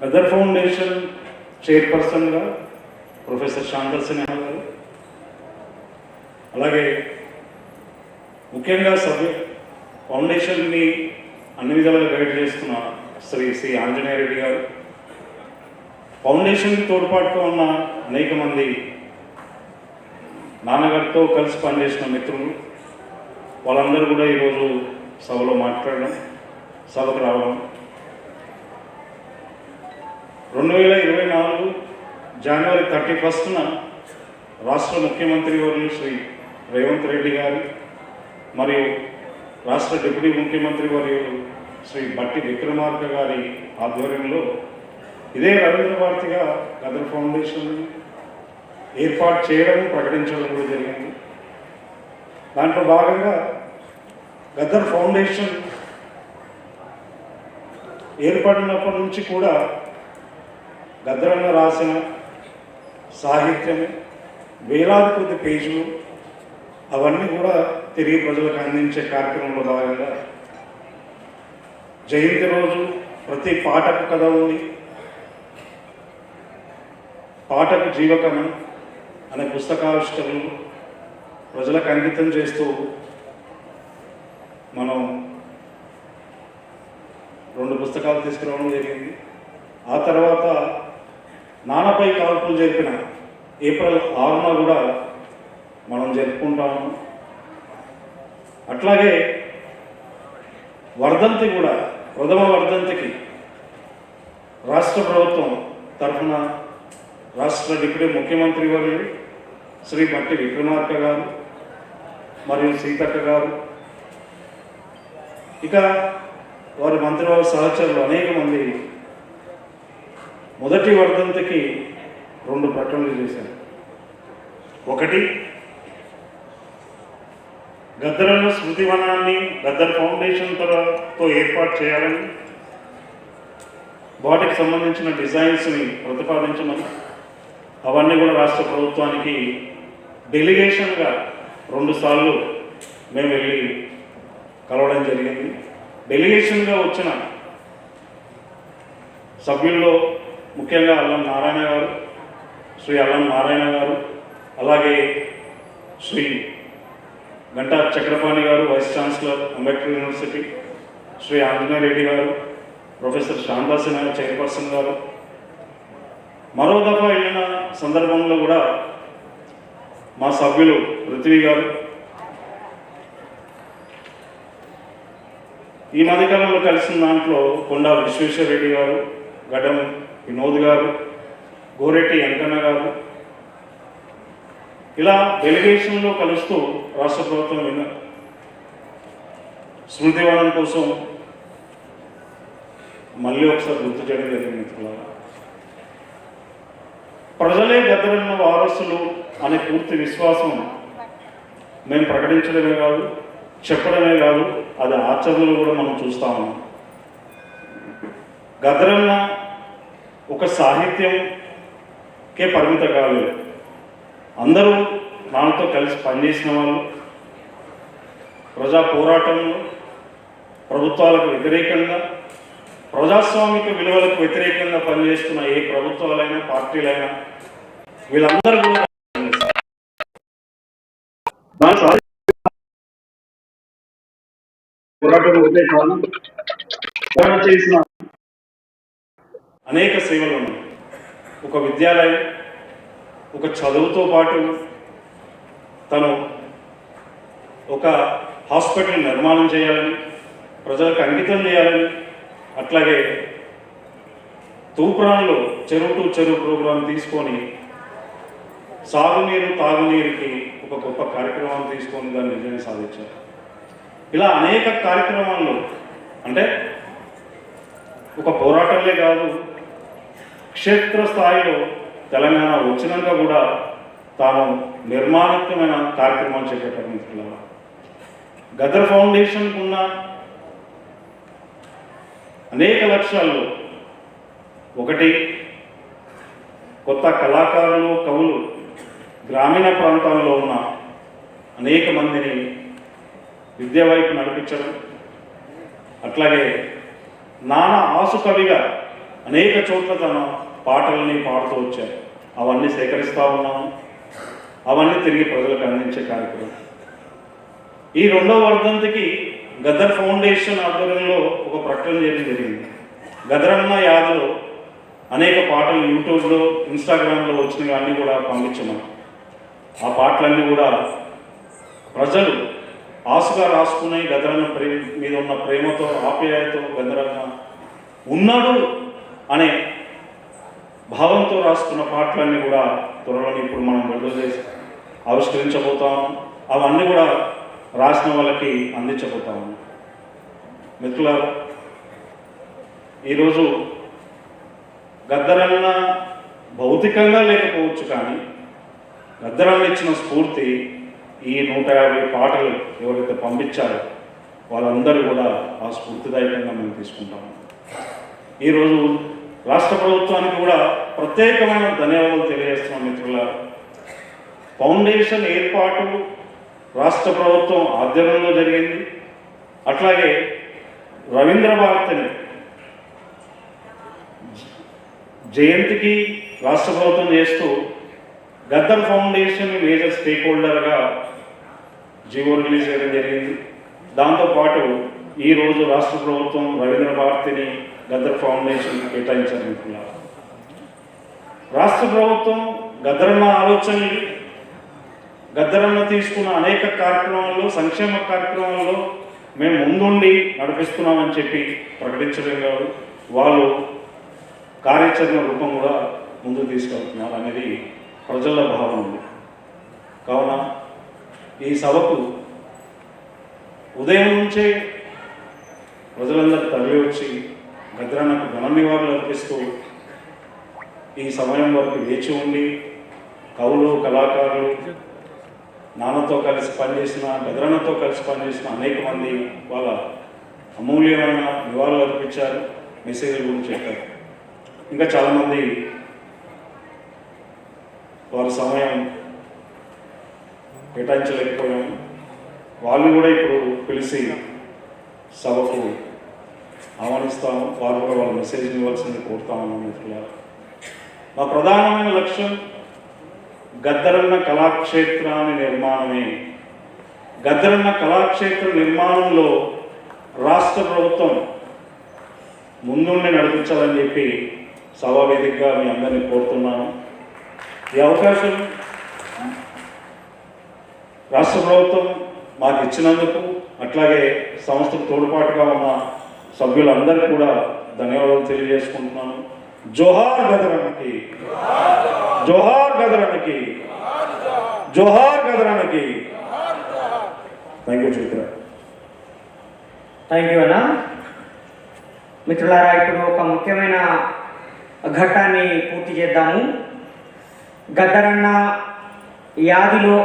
Weather foundation చైర్పర్సన్గా professor శాంతల్ Sinha గారు అలాగే ముఖ్యంగా సభ్య ఫౌండేషన్ని అన్ని విధాలుగా గైడ్ చేస్తున్న శ్రీ శ్రీ ఆంజనేయ రెడ్డి గారు. ఫౌండేషన్కి తోడ్పాటుతో ఉన్న అనేక మంది నాన్నగారితో కలిసి పనిచేసిన మిత్రులు వాళ్ళందరూ కూడా ఈరోజు సభలో మాట్లాడడం సభకు రావడం రెండు వేల ఇరవై నాలుగు జనవరి థర్టీ ఫస్ట్న రాష్ట్ర ముఖ్యమంత్రి వర్యులు శ్రీ రేవంత్ రెడ్డి గారు మరియు రాష్ట్ర డిప్యూటీ ముఖ్యమంత్రి వర్యులు శ్రీ బట్టి విక్రమార్క గారి ఆధ్వర్యంలో ఇదే రవీంద్ర భారతిగా గదర్ ఫౌండేషన్ ఏర్పాటు చేయడం ప్రకటించడం కూడా జరిగింది. దాంట్లో భాగంగా గద్దర్ ఫౌండేషన్ ఏర్పడినప్పటి నుంచి కూడా గద్రంలో రాసిన సాహిత్యమే వేలాది కొద్ది పేజీలు అవన్నీ కూడా తిరిగి ప్రజలకు అందించే కార్యక్రమంలో భాగంగా జయంతి రోజు ప్రతి పాటకు కథ ఉంది. పాటకు జీవకణం అనే పుస్తకావిష్కరణ ప్రజలకు అంకితం చేస్తూ మనం రెండు పుస్తకాలు తీసుకురావడం జరిగింది. ఆ తర్వాత నాన్నపై కాల్పులు జరిపిన ఏప్రిల్ ఆరున కూడా మనం జరుపుకుంటాము. అట్లాగే వర్ధంతి కూడా ప్రథమ వర్ధంతికి రాష్ట్ర ప్రభుత్వం తరఫున రాష్ట్ర డిప్యూటీ ముఖ్యమంత్రి వర్యులు శ్రీ మట్టి విక్రమార్క గారు మరియు సీతక్క గారు. ఇక వారి మంత్రివర్గ సహచరులు అనేక మంది మొదటి వర్ధంతికి రెండు ప్రకటనలు చేశారు. ఒకటి గద్దరంలో స్మృతివనాన్ని గద్దర్ ఫౌండేషన్తో ఏర్పాటు చేయాలని వాటికి సంబంధించిన డిజైన్స్ని ప్రతిపాదించమని అవన్నీ కూడా రాష్ట్ర ప్రభుత్వానికి డెలిగేషన్గా రెండుసార్లు మేము వెళ్ళి కలవడం జరిగింది. డెలిగేషన్గా వచ్చిన సభ్యుల్లో ముఖ్యంగా అల్లం నారాయణ గారు శ్రీ అల్లం నారాయణ గారు అలాగే శ్రీ గంటా చక్రపాణి గారు vice chancellor Ambedkar university Shri Anjaneya Reddy గారు ప్రొఫెసర్ శాంతాసిన చైర్పర్సన్ గారు. మరో దఫా వెళ్ళిన సందర్భంలో కూడా మా సభ్యులు పృథ్వీ గారు. ఈ మధ్యకాలంలో కలిసిన దాంట్లో కొండా విశ్వేశ్వరరెడ్డి గారు గడ్డం వినోద్ గారు గోరెట్టి వెంకన్న గారు. ఇలా డెలిగేషన్లో కలుస్తూ రాష్ట్ర ప్రభుత్వం విన్న స్మృతివనం కోసం మళ్ళీ ఒకసారి గుర్తు చేయడం జరిగింది మిత్రులారా. ప్రజలే గద్దరన్న వారసులు అనే పూర్తి విశ్వాసం మేము ప్రకటించడమే కాదు చెప్పడమే కాదు అది ఆచరణలో కూడా మనం చూస్తా ఉన్నాం. గద్దరన్న ఒక సాహిత్యంకే పరిమిత కాదు. అందరూ నాతో కలిసి పనిచేసిన వాళ్ళు ప్రజా పోరాటంలో ప్రభుత్వాలకు వ్యతిరేకంగా ప్రజాస్వామిక విలువలకు వ్యతిరేకంగా పనిచేస్తున్న ఏ ప్రభుత్వాలైనా పార్టీలైనా వీళ్ళందరూ కూడా పోరాటం పోరాటం చేసిన అనేక సేవలు ఉన్నాయి. ఒక విద్యాలయం ఒక చదువుతో పాటు తను ఒక హాస్పిటల్ నిర్మాణం చేయాలని ప్రజలకు అంకితం చేయాలని అట్లాగే తూప్రాన్లో చెరువు టు చెరువు ప్రోగ్రాం తీసుకొని సాగునీరు తాగునీరుకి ఒక గొప్ప కార్యక్రమం తీసుకొని దాన్ని విజయం సాధించారు. ఇలా అనేక కార్యక్రమాల్లో అంటే ఒక పోరాటంలే కాదు క్షేత్ర స్థాయిలో తెలంగాణ వచ్చినాక కూడా తాను నిర్మాణాత్మకమైన కార్యక్రమాలు చేపట్టారు మిత్రులారా గదర్ ఫౌండేషన్కు ఉన్న అనేక లక్ష్యాలు ఒకటి కొత్త కళాకారులు కవులు గ్రామీణ ప్రాంతాల్లో ఉన్న అనేక మందిని విద్య వైపు నడిపించడం అట్లాగే నానా ఆసు కవిగా అనేక చోట్ల తన పాటల్ని పాడుతూ వచ్చారు. అవన్నీ సేకరిస్తూ ఉన్నాము. అవన్నీ తిరిగి ప్రజలకు అందించే కార్యక్రమం. ఈ రెండవ వర్ధంతికి గదర్ ఫౌండేషన్ ఆధ్వర్యంలో ఒక ప్రకటన చేయడం జరిగింది. గదరన్న యాదలో అనేక పాటలు యూట్యూబ్లో ఇన్స్టాగ్రామ్లో వచ్చినవి అన్నీ కూడా పంపించమని. ఆ పాటలన్నీ కూడా ప్రజలు ఆశగా రాసుకునే గదరన్న ప్రేమ మీద ఉన్న ప్రేమతో ఆప్యాయతో గదరన్న ఉన్నాడు అనే భావంతో రాసుకున్న పాటలన్నీ కూడా త్వరలో ఇప్పుడు మనం విడుదల చేసి ఆవిష్కరించబోతాము అవన్నీ కూడా రాసిన వాళ్ళకి అందించబోతాము మిత్రుల ఈరోజు గద్దరన్న భౌతికంగా లేకపోవచ్చు కానీ గద్దరన్న ఇచ్చిన స్ఫూర్తి ఈ నూట యాభై పాటలు ఎవరైతే పంపించారో వాళ్ళందరూ కూడా ఆ స్ఫూర్తిదాయకంగా మేము తీసుకుంటాము ఈరోజు రాష్ట్ర ప్రభుత్వానికి కూడా ప్రత్యేకమైన ధన్యవాదాలు తెలియజేస్తున్నాం మిత్రుల ఫౌండేషన్ ఏర్పాటు రాష్ట్ర ప్రభుత్వం ఆధ్వర్యంలో జరిగింది. అట్లాగే రవీంద్ర భారతిని జయంతికి రాష్ట్ర ప్రభుత్వం చేస్తూ గద్దర్ ఫౌండేషన్ మేజర్ స్టేక్ హోల్డర్గా జీవో రిలీజ్ చేయడం జరిగింది. దాంతోపాటు ఈరోజు రాష్ట్ర ప్రభుత్వం రవీంద్ర భారతిని గద్దర్ ఫౌండేషన్ కేటాయించాలనుకున్నారు. రాష్ట్ర ప్రభుత్వం గద్దరన్న ఆలోచనలు గద్దరన్న తీసుకున్న అనేక కార్యక్రమాల్లో సంక్షేమ కార్యక్రమాల్లో మేము ముందుండి నడిపిస్తున్నామని చెప్పి ప్రకటించడం కాదు వాళ్ళు కార్యాచరణ రూపం కూడా ముందుకు తీసుకెళ్తున్నారు అనేది ప్రజల భావం ఉంది. కావున ఈ సభకు ఉదయం నుంచే ప్రజలందరూ తరలి వచ్చి గద్రన్నకు ఘన నివాళులు అర్పిస్తూ ఈ సమయం వరకు వేచి ఉండి కవులు కళాకారులు నాన్నతో కలిసి పనిచేసిన గద్రన్నతో కలిసి పనిచేసిన అనేక మంది వాళ్ళ అమూల్యమైన నివాళులు అర్పించారు మెసేజ్ల గురించి చెప్పారు. ఇంకా చాలామంది వారి సమయం కేటాయించలేకపోయాము. వాళ్ళు కూడా ఇప్పుడు పిలిచి సభకు ఆహ్వానిస్తాము. వారు కూడా వాళ్ళ మెసేజ్ ఇవ్వాల్సింది కోరుతామని మిత్రులారా మా ప్రధానమైన లక్ష్యం గద్దరన్న కళాక్షేత్రాన్ని నిర్మాణమే. గద్దరన్న కళాక్షేత్ర నిర్మాణంలో రాష్ట్ర ప్రభుత్వం ముందుండి నడిపించాలని చెప్పి సభావేదికగా మీ అందరినీ కోరుతున్నాను. ఈ అవకాశం రాష్ట్ర ప్రభుత్వం మాకు ఇచ్చినందుకు అట్లాగే సంస్థకు తోడ్పాటుగా ఉన్న సభ్యులందరికీ కూడా ధన్యవాదాలు తెలియజేసుకుంటున్నాను. జోహార్ గదరానికి జోహార్ గదరానికి జోహార్ గదరానికి. Thank you Chitra thank you అన్న. మిత్రులారా ఇప్పుడు ఒక ముఖ్యమైన ఘట్టాన్ని పూర్తి చేద్దాము. గద్దరన్న యాదిలో